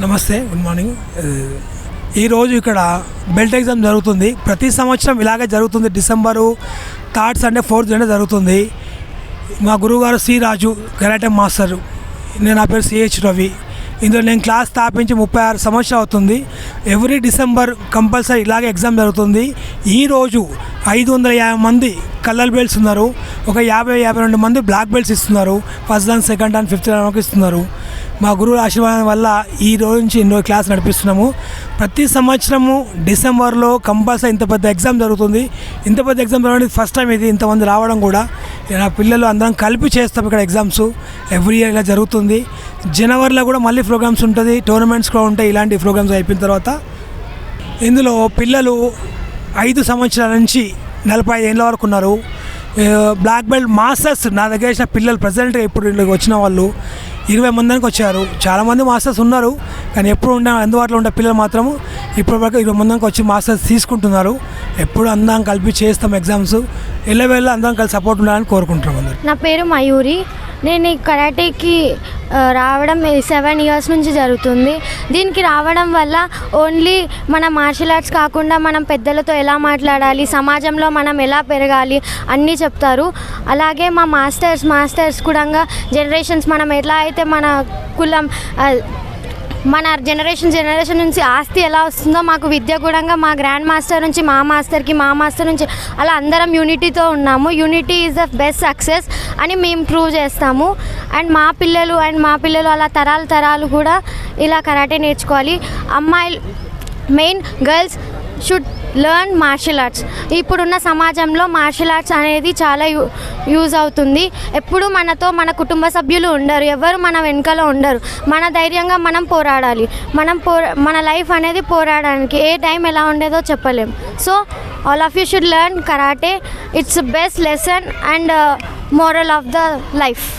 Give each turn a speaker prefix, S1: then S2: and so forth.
S1: నమస్తే good morning ఈరోజు ఇక్కడ బెల్ట్ ఎగ్జామ్ జరుగుతుంది. ప్రతి సంవత్సరం ఇలాగే జరుగుతుంది. December third Sunday fourth Sunday జరుగుతుంది. మా గురువుగారు సి రాజు కరాటే మాస్టర్ నేను నా పేరు సిహెచ్ రవి. ఇందులో నేను క్లాస్ స్థాపించి ముప్పై ఆరు సంవత్సరాలు అవుతుంది. ఎవ్రీ డిసెంబర్ కంపల్సరీ ఇలాగే ఎగ్జామ్ జరుగుతుంది. ఈరోజు ఐదు వందల యాభై మంది కలర్ బెల్ట్స్ ఉన్నారు. ఒక యాభై యాభై రెండు మంది బ్లాక్ బెల్ట్స్ ఇస్తున్నారు. First dan second dan fifth dan ఇస్తున్నారు. మా గురువుల ఆశీర్వాదం వల్ల ఈ రోజు నుంచి ఎన్నో క్లాస్ నడిపిస్తున్నాము. ప్రతి సంవత్సరము డిసెంబర్లో కంపల్సరీ ఇంత పెద్ద ఎగ్జామ్ జరుగుతుంది. ఇంత పెద్ద ఎగ్జామ్ జరగడానికి ఫస్ట్ టైం ఇది ఇంతమంది రావడం కూడా. నా పిల్లలు అందరం కలిపి చేస్తాం ఇక్కడ ఎగ్జామ్స్ ఎవ్రీ ఇయర్ ఇలా జరుగుతుంది. జనవరిలో కూడా మళ్ళీ ప్రోగ్రామ్స్ ఉంటుంది. టోర్నమెంట్స్ కూడా ఉంటాయి. ఇలాంటి ప్రోగ్రామ్స్ అయిపోయిన తర్వాత ఇందులో పిల్లలు ఐదు సంవత్సరాల నుంచి నలభై ఐదు ఏళ్ళ వరకు ఉన్నారు. బ్లాక్ బెల్ట్ మాస్టర్స్ నా దగ్గర వచ్చిన పిల్లలు ప్రజెంట్గా ఇప్పుడు వచ్చిన వాళ్ళు ఇరవై మందికి వచ్చారు. చాలామంది మాస్టర్స్ ఉన్నారు. కానీ ఎప్పుడు ఉండే అందుబాటులో ఉండే పిల్లలు మాత్రము ఇప్పటి వరకు ఇరవై మందికి వచ్చి మాస్టర్స్ తీసుకుంటున్నారు. ఎప్పుడు అందరం కలిపి చేస్తాం ఎగ్జామ్స్. వెళ్ళ అందరం కలిసి సపోర్ట్ ఉండాలని కోరుకుంటున్నాం అందరు.
S2: నా పేరు మయూరి. నేను ఈ కరాటేకి రావడం సెవెన్ ఇయర్స్ నుంచి జరుగుతుంది. దీనికి రావడం వల్ల ఓన్లీ మన మార్షల్ ఆర్ట్స్ కాకుండా మనం పెద్దలతో ఎలా మాట్లాడాలి సమాజంలో మనం ఎలా పెరగాలి అన్నీ చెప్తారు. అలాగే మా మాస్టర్స్ మాస్టర్స్ కూడా జనరేషన్స్ మనం ఎలా అయితే మన కులం మన జనరేషన్ జనరేషన్ నుంచి ఆస్తి ఎలా వస్తుందో మాకు విద్య కూడా మా గ్రాండ్ మాస్టర్ నుంచి మా మాస్టర్కి మా మాస్టర్ నుంచి అలా అందరం యూనిటీతో ఉన్నాము. Unity is the best success అని మేము ప్రూవ్ చేస్తాము. అండ్ మా పిల్లలు అండ్ మా పిల్లలు అలా తరాలు తరాలు కూడా ఇలా కరాటే నేర్చుకోవాలి. అమ్మాయిలు main girls should learn martial arts ఇప్పుడున్న సమాజంలో మార్షల్ ఆర్ట్స్ అనేది చాలా యూ యూజ్ అవుతుంది. ఎప్పుడు మనతో మన కుటుంబ సభ్యులు ఉండరు. ఎవరు మన వెనకాల ఉండరు. మన ధైర్యంగా మనం పోరాడాలి. మనం పో మన లైఫ్ అనేది పోరాడడానికి ఏ టైం ఎలా ఉండేదో చెప్పలేం. So all of you should learn karate it's best lesson and moral of the life